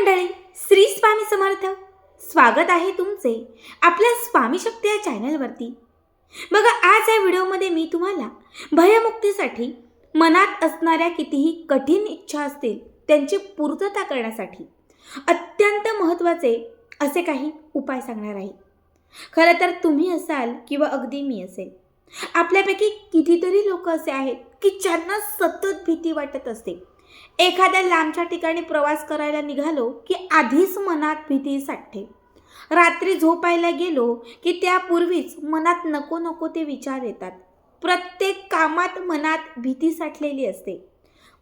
मंडळी श्री स्वामी समर्थ. स्वागत आहे तुमचे आपल्या स्वामी शक्ती या चॅनलवरती. बघा आज या व्हिडिओमध्ये मी तुम्हाला भयमुक्तीसाठी मनात असणाऱ्या कितीही कठीण इच्छा असतील त्यांची पूर्तता करण्यासाठी अत्यंत महत्त्वाचे असे काही उपाय सांगणार आहे. खरं तर तुम्ही असाल किंवा अगदी मी असेल आपल्यापैकी कितीतरी लोक असे आहेत की ज्यांना सतत भीती वाटत असते. एखाद्या लांबच्या ठिकाणी प्रवास करायला निघालो की आधीच मनात भीती साठते. रात्री झोपायला गेलो की त्यापूर्वीच मनात नको नको ते विचार येतात. प्रत्येक कामात मनात भीती साठलेली असते.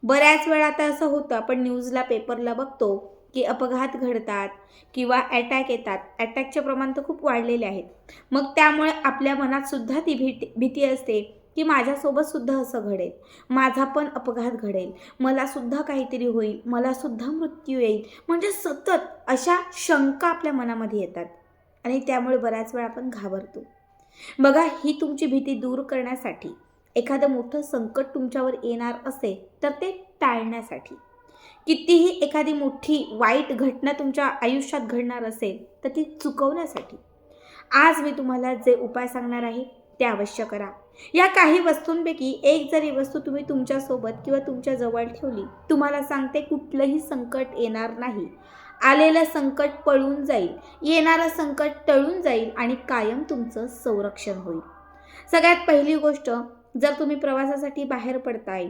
बऱ्याच वेळा तर असं होतं आपण न्यूजला पेपरला बघतो की अपघात घडतात किंवा अटॅक येतात. अटॅकचे प्रमाण तर खूप वाढलेले आहेत. मग त्यामुळे आपल्या मनात सुद्धा ती भीती भीती असते. की माझ्यासोबतसुद्धा असं घडेल. माझा पण अपघात घडेल. मलासुद्धा काहीतरी होईल. मलासुद्धा मृत्यू येईल. म्हणजे सतत अशा शंका आपल्या मनामध्ये येतात. आणि त्यामुळे बऱ्याच वेळा आपण घाबरतो. बघा ही तुमची भीती दूर करण्यासाठी एखादं मोठं संकट तुमच्यावर येणार असेल तर ते टाळण्यासाठी. कितीही एखादी मोठी वाईट घटना तुमच्या आयुष्यात घडणार असेल तर ती चुकवण्यासाठी. आज मी तुम्हाला जे उपाय सांगणार आहे ते अवश्य करा. या काही वस्तूंपैकी एक जरी वस्तू तुम्ही तुमच्यासोबत किंवा तुमच्या जवळ ठेवली तुम्हाला सांगते कुठलंही संकट येणार नाही. आलेलं संकट पळून जाईल येणारं संकट टळून जाईल आणि कायम तुमचं संरक्षण होईल. सगळ्यात पहिली गोष्ट जर तुम्ही प्रवासासाठी बाहेर पडताय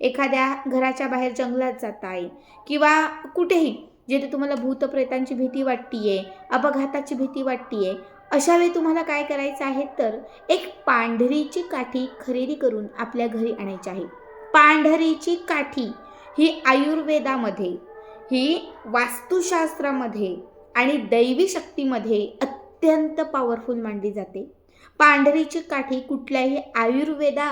एखाद्या घराच्या बाहेर जंगलात जाताय किंवा कुठेही जिथे तुम्हाला भूतप्रेतांची भीती वाटतीये अपघाताची भीती वाटतीये अशावेळी तुम्हाला काय करायचं आहे तर एक पांढरीची काठी खरेदी करून आपल्या घरी आणायची आहे. पांढरीची काठी ही आयुर्वेदामध्ये ही वास्तुशास्त्रामध्ये आणि दैवी शक्तीमध्ये अत्यंत पॉवरफुल मानली जाते. पांढरीची काठी कुठल्याही आयुर्वेदा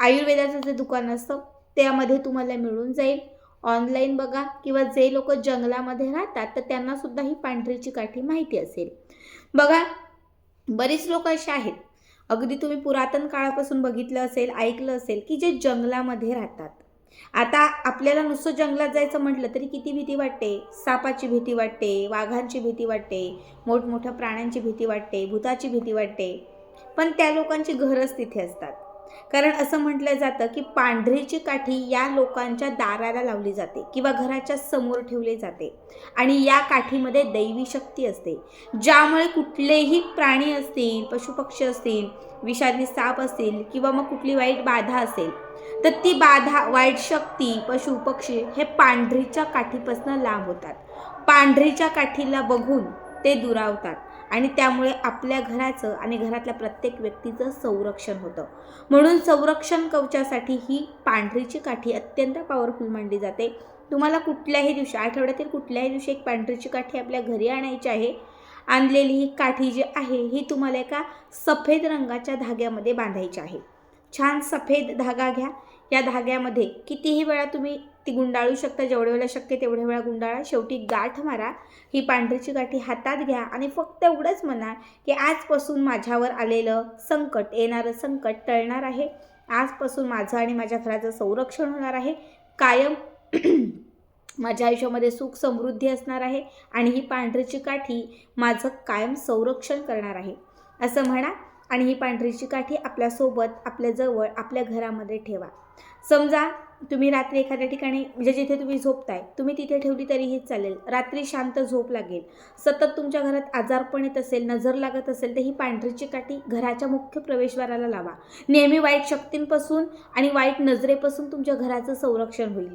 आयुर्वेदाचं जे दुकान असतं त्यामध्ये तुम्हाला मिळून जाईल. ऑनलाईन बघा किंवा जे लोक जंगलामध्ये राहतात तर त्यांनासुद्धा ही पांढरीची काठी माहिती असेल. बघा बरीच लोक असे आहेत. अगदी तुम्ही पुरातन काळापासून बघितलं असेल ऐकलं असेल की जे जंगलामध्ये राहतात. आता आपल्याला नुसतं जंगलात जायचं म्हटलं तरी किती भीती वाटते? सापाची भीती वाटते वाघांची भीती वाटते मोठमोठ्या प्राण्यांची भीती वाटते भूताची भीती वाटते. पण त्या लोकांची घरच तिथे असतात. कारण असं म्हटलं जातं की पांढरीची काठी या लोकांच्या दाराला लावली जाते किंवा घराच्या समोर ठेवली जाते. आणि या काठीमध्ये दैवी शक्ती असते. ज्यामुळे कुठलेही प्राणी असतील पशुपक्षी असतील विषारी साप असतील किंवा मग कुठली वाईट बाधा असेल तर ती बाधा वाईट शक्ती पशु पक्षी हे पांढरीच्या काठीपासून लांब होतात. पांढरीच्या काठीला बघून ते दुरावतात. आणि त्यामुळे आपल्या घराचं आणि घरातल्या प्रत्येक व्यक्तीचं संरक्षण होतं. म्हणून संरक्षण कवचासाठी ही पांढरीची काठी अत्यंत पॉवरफुल मानली जाते. तुम्हाला कुठल्याही दिवशी आठवड्यातील कुठल्याही दिवशी एक पांढरीची काठी आपल्या घरी आणायची आहे. आणलेली ही काठी जी आहे ही तुम्हाला एका सफेद रंगाच्या धाग्यामध्ये बांधायची आहे. छान सफेद धागा घ्या. या धाग्यामध्ये कितीही वेळा तुम्ही ती गुंडाळू शकता जेवढ्या वेळा शक्य तेवढ्या वेळा गुंडाळा. शेवटी गाठ मारा ही पांढरीची गाठी हातात घ्या आणि फक्त एवढंच म्हणा की आजपासून माझ्यावर आलेलं संकट येणारं संकट टळणार आहे. आजपासून माझं आणि माझ्या घराचं संरक्षण होणार आहे. कायम माझ्या आयुष्यामध्ये सुख समृद्धी असणार आहे आणि ही पांढरीची काठी माझं कायम संरक्षण करणार आहे. असं म्हणा आणि ही पांढरीची काठी आपल्यासोबत आपल्याजवळ आपल्या घरामध्ये ठेवा. समजा तुम्ही रात्री एखाद्या ठिकाणी म्हणजे जिथे तुम्ही झोपताय तुम्ही तिथे ठेवली तरीही चालेल. रात्री शांत झोप लागेल. सतत तुमच्या घरात आजारपण येत असेल नजर लागत असेल तर ही पांढरीची काठी घराच्या मुख्य प्रवेशद्वाराला लावा. नेहमी वाईट शक्तींपासून आणि वाईट नजरेपासून तुमच्या घराचं संरक्षण होईल.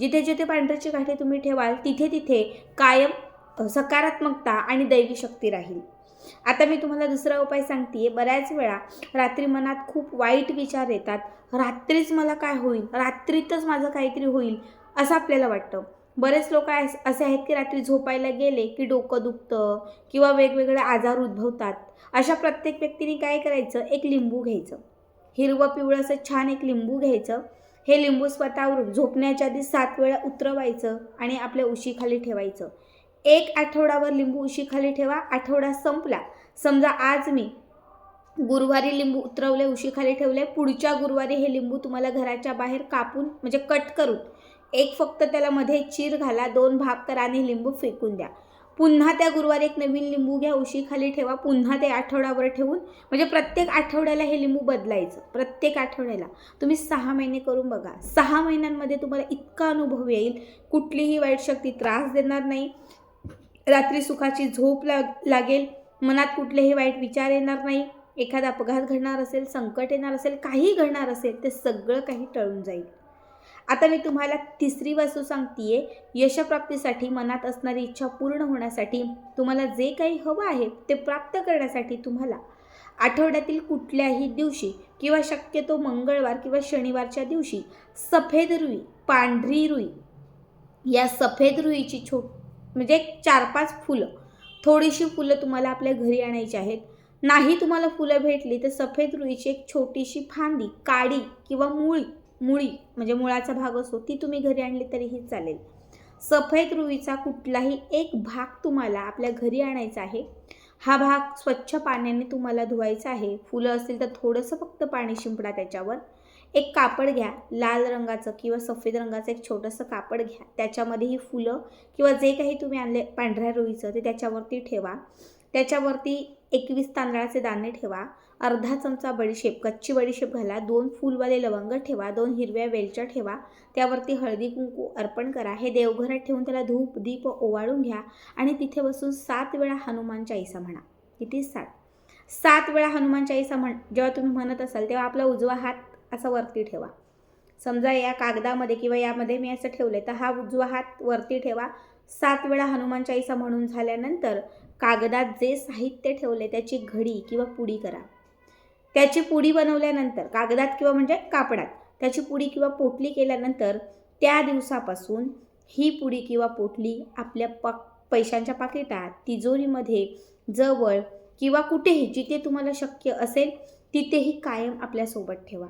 जिथे जिथे पांढरीची काठी तुम्ही ठेवाल तिथे तिथे कायम सकारात्मकता आणि दैवी शक्ती राहील. आता मी तुम्हाला दुसरा उपाय सांगते बऱ्याच वेळा रात्री मनात खूप वाईट विचार येतात. रात्रीच मला काय होईल? रात्रीतच माझं काहीतरी होईल असं आपल्याला वाटतं. बरेच लोक असे आहेत की रात्री झोपायला गेले की डोकं दुखतं किंवा वेगवेगळे आजार उद्भवतात. अशा प्रत्येक व्यक्तीने काय करायचं? एक लिंबू घ्यायचं. हिरवं पिवळं असं छान एक लिंबू घ्यायचं. हे लिंबू स्वतःवरून झोपण्याच्या आधी सात वेळा उतरवायचं आणि आपल्या उशीखाली ठेवायचं. एक आठवडावर लिंबू उशीखाली ठेवा आठवडा संपला. समजा आज मी गुरुवारी लिंबू उतरवले उशीखाली ठेवले पुढच्या गुरुवारी हे लिंबू तुम्हाला घराच्या बाहेर कापून म्हणजे कट करून एक फक्त त्याला मध्ये चीर घाला दोन भाग करा आणि लिंबू फेकून द्या. पुन्हा त्या गुरुवारी एक नवीन लिंबू घ्या उशीखाली ठेवा पुन्हा ते आठवड्यावर ठेवून म्हणजे प्रत्येक आठवड्याला हे लिंबू बदलायचं प्रत्येक आठवड्याला. तुम्ही सहा महिने करून बघा. सहा महिन्यांमध्ये तुम्हाला इतका अनुभव येईल कुठलीही वाईट शक्ती त्रास देणार नाही. रात्री सुखाची झोप लाग लागेल. मनात कुठलेही वाईट विचार येणार नाही. एखादा अपघात घडणार असेल संकट येणार असेल काही घडणार असेल ते सगळं काही टळून जाईल. आता मी तुम्हाला तिसरी वस्तू सांगतीये. यशप्राप्तीसाठी मनात असणारी इच्छा पूर्ण होण्यासाठी तुम्हाला जे काही हवं आहे ते प्राप्त करण्यासाठी तुम्हाला आठवड्यातील कुठल्याही दिवशी किंवा शक्यतो मंगळवार किंवा शनिवारच्या दिवशी सफेद रुई पांढरी रुई या सफेद रुईची छोट म्हणजे एक चार पाच फुलं. थोडीशी फुलं तुम्हाला आपल्या घरी आणायची आहेत. नाही तुम्हाला फुलं भेटली तर सफेद रुईची एक छोटीशी फांदी काडी किंवा मुळी मुळी म्हणजे मुळाचा भाग असो ती तुम्ही घरी आणली तरीही चालेल. सफेद रुईचा कुठलाही एक भाग तुम्हाला आपल्या घरी आणायचा आहे. हा भाग स्वच्छ पाण्याने तुम्हाला धुवायचा आहे. फुलं असतील तर थोडंसं फक्त पाणी शिंपडा त्याच्यावर. एक कापड घ्या लाल रंगाचं किंवा सफेद रंगाचं एक छोटंसं कापड घ्या. त्याच्यामध्ये ही फुलं किंवा जे काही तुम्ही आणले पांढऱ्या रुईचं ते त्याच्यावरती ठेवा. त्याच्यावरती एकवीस तांदळाचे दाणे ठेवा. अर्धा चमचा बडीशेप कच्ची बडीशेप घाला. दोन फुलवाले लवंग ठेवा. दोन हिरव्या वेलच्या ठेवा. त्यावरती हळदी कुंकू अर्पण करा. हे देवघरात ठेवून त्याला धूप दीप ओवाळून घ्या आणि तिथे बसून सात वेळा हनुमान चाळीसा म्हणा. किती सात? सात वेळा हनुमान चाळीसा म्हण जेव्हा तुम्ही म्हणत असाल तेव्हा आपला उजवा हात असा वरती ठेवा. समजा या कागदामध्ये किंवा यामध्ये मी असं ठेवलं तर हा उजवा हात वरती ठेवा. सात वेळा हनुमान चाळीसा म्हणून झाल्यानंतर कागदात जे साहित्य ठेवले त्याची घडी किंवा पुडी करा. त्याची पुडी बनवल्यानंतर कागदात किंवा म्हणजे कापडात त्याची पुडी किंवा पोटली केल्यानंतर त्या दिवसापासून ही पुडी किंवा पोटली आपल्या पा पैशांच्या पाकिटात तिजोरीमध्ये जवळ किंवा कुठेही जिथे तुम्हाला शक्य असेल तिथेही कायम आपल्यासोबत ठेवा.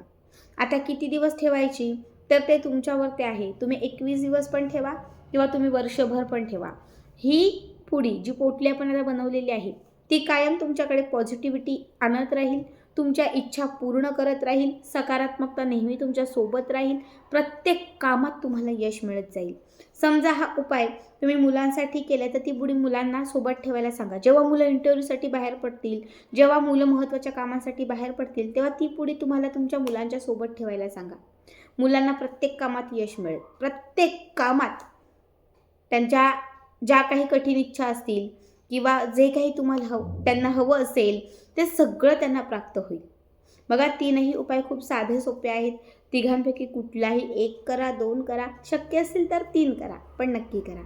आता किती दिवस ठेवायची? तर ते तुमच्यावरती आहे. तुम्ही एकवीस दिवस पण ठेवा किंवा तुम्ही वर्षभर पण ठेवा. ही पुडी जी पोटली आपण आता बनवलेली आहे ती कायम तुमच्याकडे पॉझिटिव्हिटी आणत राहील. तुमच्या इच्छा पूर्ण करत राहील सकारात्मकता नेहमी तुमच्यासोबत राहील प्रत्येक कामात तुम्हाला यश मिळत जाईल. समजा हा उपाय तुम्ही मुलांसाठी केला तर ती बुडी मुलांना सोबत ठेवायला सांगा. जेव्हा मुलं इंटरव्ह्यूसाठी बाहेर पडतील जेव्हा मुलं महत्त्वाच्या कामासाठी बाहेर पडतील तेव्हा ती पुढे तुम्हाला तुमच्या मुलांच्या सोबत ठेवायला सांगा. मुलांना प्रत्येक कामात यश मिळेल. प्रत्येक कामात त्यांच्या ज्या काही कठीण इच्छा असतील किंवा जे काही तुम्हाला हव त्यांना हवं असेल ते सगळं त्यांना प्राप्त होईल. बघा तीनही उपाय खूप साधे सोपे आहेत. तिघांपैकी कुठलाही एक करा दोन करा. शक्य असेल तर तीन करा पण नक्की करा.